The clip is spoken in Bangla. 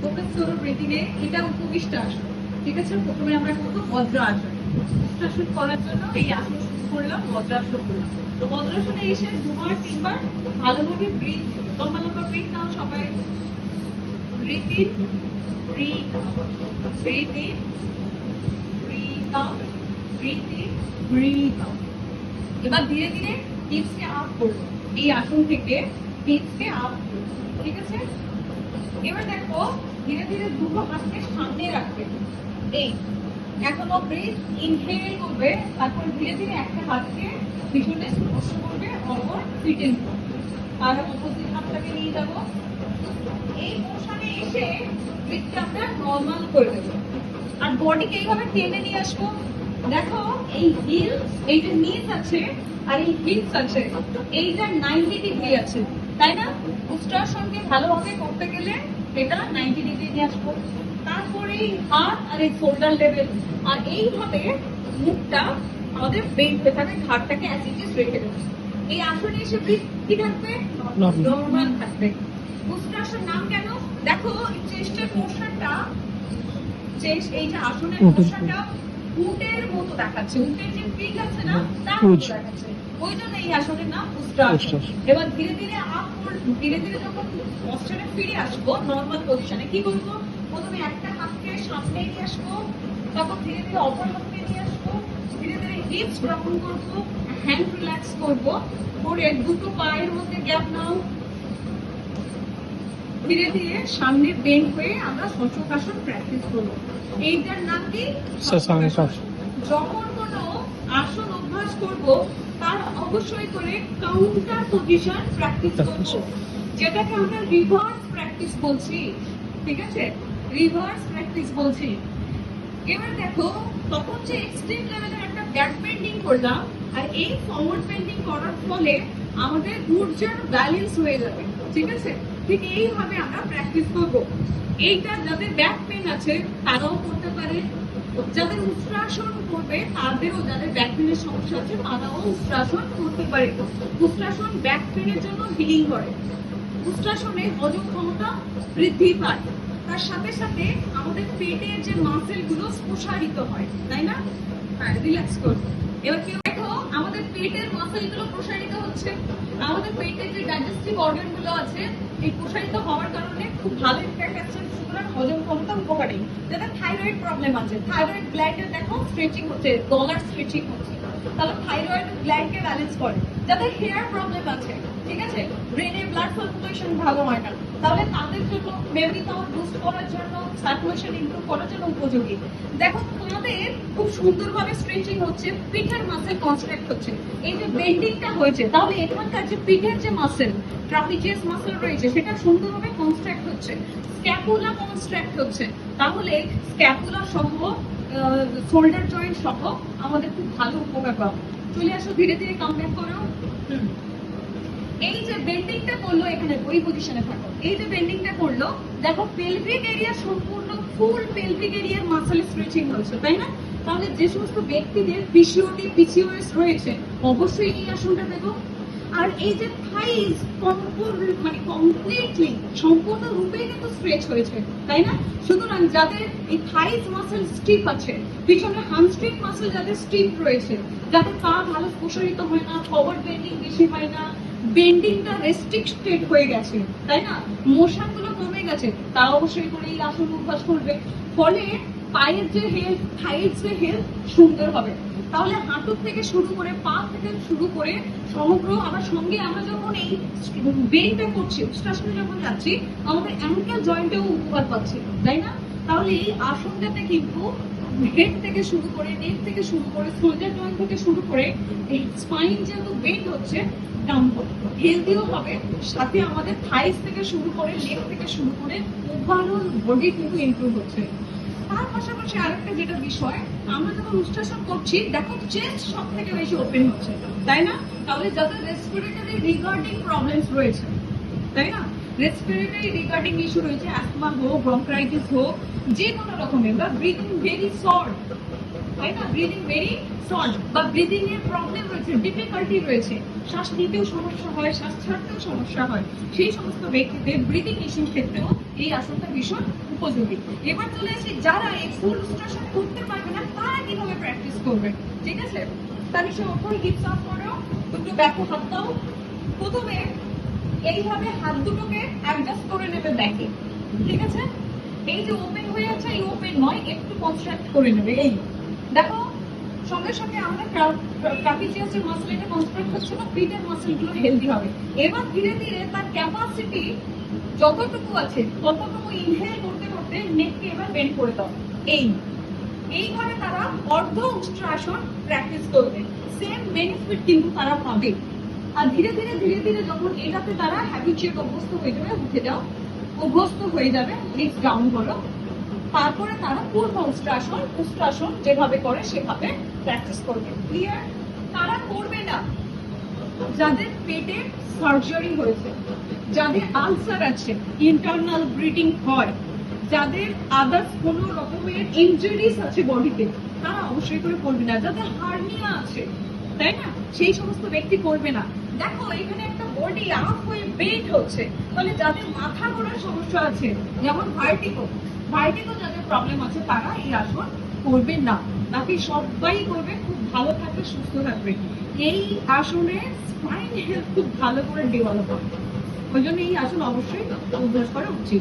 প্রফেসর ব্রিথিং এ এটা উপবিষ্ট আসন ঠিক আছে? প্রথমে আমরা করব বজ্র আসন বজ্রাসন করার জন্য এই আসন করলাম বজ্রাসন করলাম। তো বজ্রাসনে এসে দুবার, তিনবার ভালোভাবে ব্রিথ লম্বা লম্বা ব্রিথ নাও সবাই। Breath in breath breath in breath out breath in breath out এবার ধীরে ধীরে হিপসকে আপ করব এই আসন থেকে হিপসকে আপ করব ঠিক আছে? এবার দেখো, ধীরে ধীরে দুটো হাতকে সামনে রাখবে। এই, এখনও ব্রিথ ইনহেল করবে, তারপর ধীরে ধীরে একটা হাতকে পিছনে স্পর্শ করবে, অপর ফিটেন আর অপোজিট হাতটাকে নিয়ে যাব। এই মোশনে এসে ব্রিথকে আমরা নর্মাল করে দেবো। আর বডিকে এইভাবে টেনে নিয়ে আসব। দেখো, এই হিল এই যে নিচ আছে, আর এই হিলস আছে, এইটা নাইনটি ডিগ্রি আছে। তাই না? উষ্ট্রাসনকে ভালোভাবে করতে গেলে এটা নাইনটি ডিগ্রি নিয়ে আসব। তারপরে এই হাত আর এই শোল্ডার লেভেল আর এইভাবে মুখটা আমাদের বেন্ড হয়ে ঘাটটাকে অ্যাজ ইট ইজ রেখে দেবো। এই আসনে এসে ব্রিথ কি থাকবে? নর্মাল থাকবে। উষ্ট্রাসন নাম কেন? দেখো চেস্টের পোর্শনটা চেস্ট এই যে আসনের পোর্শনটা উটের মতো দেখাচ্ছে। উটের যে পিক আছে না তার মতো দেখাচ্ছে। উষ্ট্রাসন। এবার ধীরে ধীরে আপ ধীরে ধীরে যখন পশ্চারে ফিরে আসব নর্মাল পজিশনে কি করব প্রথমে একটা হাতকে সামনে নিয়ে আসব তারপর ধীরে ধীরে অপর হাতকে নিয়ে আসব ধীরে ধীরে হিপস গ্রহণ করব হ্যান্ড রিল্যাক্স করব করে দুটো পায়ের মধ্যে গ্যাপ নাও। ধীরে ধীরে সামনে বেন্ড হয়ে আমরা শশকাসন প্র্যাকটিস করব। এইটার নাম কি? যখন কোনো আসন অভ্যাস করব তার অবশ্যই করে কাউন্টার পজিশন প্র্যাকটিস করব। যেটাকে আমরা রিভার্স প্র্যাকটিস বলছি ঠিক আছে? রিভার্স প্র্যাকটিস বলছি। এবার দেখো তখন যে এক্সট্রিম লেভেলের একটা ব্যাক বেন্ডিং করলাম আর এই ফরওয়ার্ড বেন্ডিং করার ফলে আমাদের ঊর্জার ব্যালেন্স হয়ে যাবে ঠিক আছে? ঠিক এইভাবে আমরা প্র্যাকটিস করব। এইটা যাদের ব্যাক পেন আছে তারাও করতে পারে। যাদের উষ্ট্রাসন করবে, তাদেরও যাদের ব্যাক পেনের সমস্যা আছে, তারাও উষ্ট্রাসন করতে পারে। উষ্ট্রাসন ব্যাক পেনের জন্য হিলিং করে। উষ্ট্রাসনে হজম ক্ষমতা বৃদ্ধি পায়। তার সাথে সাথে আমাদের পেটের যে মাসেলগুলো প্রসারিত হয়, তাই না? হ্যাঁ রিল্যাক্স করবে এবার কি দেখো আমাদের পেটের মাসেলগুলো প্রসারিত হচ্ছে। আমাদের পেটের যে ডাইজেস্টিভ অর্গানগুলো আছে, এই প্রসারিত হওয়ার কারণে খুব ভালো ইফেক্ট আছে সুতরাং হজম ক্ষমতা উপকারী। যাদের থাইরয়েড প্রবলেম আছে থাইরয়েড গ্ল্যান্ডের দেখো স্ট্রেচিং হচ্ছে গলার স্ট্রেচিং হচ্ছে। তাহলে থাইরয়েড গ্ল্যান্ডকে ব্যালেন্স করে। যাদের হেয়ার প্রবলেম আছে, ঠিক আছে? ব্রেনে ব্লাড সার্কুলেশন ভালো হয় না। তাহলে তাদের জন্য মেমরি পাওয়ার বুস্ট করার জন্য সার্কুলেশন ইমপ্রুভ করার জন্য উপযোগী। দেখো, তোমাদের খুব সুন্দরভাবে স্ট্রেচিং হচ্ছে, পিঠের মাসেল কনস্ট্রাক্ট হচ্ছে। এই যে বেন্ডিংটা হয়েছে, তাহলে এখানকার যে পিঠের যে মাসেল ট্রাপিজিয়াস মাসেল রয়েছে, সেটা সুন্দরভাবে কনস্ট্রাক্ট হচ্ছে। স্ক্যাপুলা কনস্ট্রাক্ট হচ্ছে। তাহলে স্ক্যাপুলা সহ শোল্ডার জয়েন্ট সহ আমাদের খুব ভালো উপকার পাবো। চলে আসো, ধীরে ধীরে কামব্যাক করো। এই যে বেন্ডিংটা করল এখানে, ওই পজিশনে থাকো। এই যে বেন্ডিংটা করল, দেখো পেলভিক এরিয়া সম্পূর্ণ ফুল পেলভিক এরিয়ার মাসেল স্ট্রেচিং হয়েছে তাই না? তাহলে যে সমস্ত ব্যক্তিদের পিসিওডি পিসিওএস রয়েছে, অবশ্যই এই আসনটা দেবো আর এই যে থাইস সম্পূর্ণ মানে কমপ্লিটলি সম্পূর্ণ রূপে কিন্তু স্ট্রেচ হয়েছে, তাই না? সুতরাং যাদের এই থাইস মাসেল স্টিফ আছে, পিছনে হামস্ট্রিং মাসেল যাদের স্টিফ রয়েছে, যাদের পা ভালো প্রসারিত হয় না ফরওয়ার্ড বেন্ডিং বেশি হয় না বেন্ডিংটা রেস্ট্রিক্টেড হয়ে গেছে, তাই না? মোশনগুলো কমে গেছে, তা অবশ্যই করে এই আসন অভ্যাস করবে। ফলে পায়ের যে হেলথ থাইয়ের যে হেলথ সুন্দর হবে। তাহলে হাঁটু থেকে শুরু করে পা থেকে শুরু করে সমগ্র আবার সঙ্গে আমরা যখন এই বেনটা করছি উষ্ট্রাসনে যখন যাচ্ছি, আমাদের অ্যাঙ্কেল জয়েন্টেও উপকার পাচ্ছি, তাই না? তাহলে এই আসনটাতে কিন্তু হেড থেকে শুরু করে নেক থেকে শুরু করে শোল্ডার জয়েন্ট থেকে শুরু করে এই স্পাইন যেহেতু বেন্ড হচ্ছে হেলদিও হবে। সাথে আমাদের থাইস থেকে শুরু করে লেগ থেকে শুরু করে ওভারঅল বডি কিন্তু ইমপ্রুভ হচ্ছে। তার পাশাপাশি আরেকটা যেটা বিষয়, আমরা যখন উচ্চাসন করছি, দেখো চেস্ট সব থেকে বেশি ওপেন হচ্ছে, তাই না? তাহলে যাদের রেসপিরেটরি রিগার্ডিং প্রবলেমস রয়েছে, তাই না? রেসপিরেটরি রিগার্ডিং ইস্যু রয়েছে অ্যাসমা হোক ব্রঙ্কাইটিস হোক যে কোনো রকমের বা ব্রিদিং ভেরি শর্ট তাই না ব্রিদিং ভেরি শর্ট বা ব্রিদিং প্রবলেম রয়েছে ডিফিকাল্টি রয়েছে। শ্বাস নিতেও সমস্যা হয়, শ্বাস ছাড়তেও সমস্যা হয়। সেই সমস্ত ব্যক্তিদের ব্রিদিং ইস্যুর ক্ষেত্রেও এই আসনটা ভীষণ উপযোগী। এবার চলে আসি, যারা এই ফুল উষ্ট্রাসন করতে পারবে না, তারা কীভাবে প্র্যাকটিস করবে? ঠিক আছে? তাহলে সে ওপরে হিপস আপ করো একটু ব্যাকো প্রথমে এইভাবে হাত দুটোকে অ্যাডজাস্ট করে নেবে ব্যাকে ঠিক আছে? এই যে ওপেন হয়ে আছে, এই ওপেন নয়, একটু কনস্ট্রাক্ট করে নেবে। এই দেখো, সঙ্গে সঙ্গে আমাদের ট্রাপিজিয়াসের মাসল এটা কনস্ট্রাক্ট হচ্ছে না পিটের মাসলগুলো হেলদি হবে। এবার ধীরে ধীরে তার ক্যাপাসিটি যতটুকু আছে, ততটুকু ইনহেল করতে করতে নেককে এবার বেন্ড করে দাও। এই। এইভাবে তারা অর্ধ উষ্ট্রাসন প্র্যাকটিস করবে। সেম বেনিফিট কিন্তু তারা পাবে। আর ধীরে ধীরে ধীরে ধীরে যখন এটাতে তারা হ্যাবিচুয়েট অভ্যস্ত হয়ে যাবে, উঠে যাও, অভ্যস্ত হয়ে যাবে লিফট ডাউন করো। তারপরে তারা পূর্ব উষ্ট্রাসন উষ্ট্রাসন যেভাবে করে সেভাবে প্র্যাকটিস করবে। ক্লিয়ার তারা করবে না। যাদের পেটে সার্জারি হয়েছে, যাদের আলসার আছে ইন্টারনাল ব্লিডিং হয়, যাদের আদার্স কোনো রকমের ইনজুরিস আছে বডিতে, তারা অবশ্যই করে করবে না। যাদের হার্নিয়া আছে, তাই না? সেই সমস্ত ব্যক্তি করবে না। দেখো, এখানে একটা বডি আপ হয়ে বেড হচ্ছে। তাহলে যাদের মাথা ঘোরার সমস্যা আছে, যেমন ভার্টিকো ভার্টিকো যাদের প্রবলেম আছে তারা এই আসন করবে না। বাকি সবাই করবে, খুব ভালো থাকবে, সুস্থ থাকবে। এই আসনে স্পাইন হেলথ খুব ভালো করে ডেভেলপ হবে। ওই জন্য এই আসন অবশ্যই অভ্যাস করা উচিত।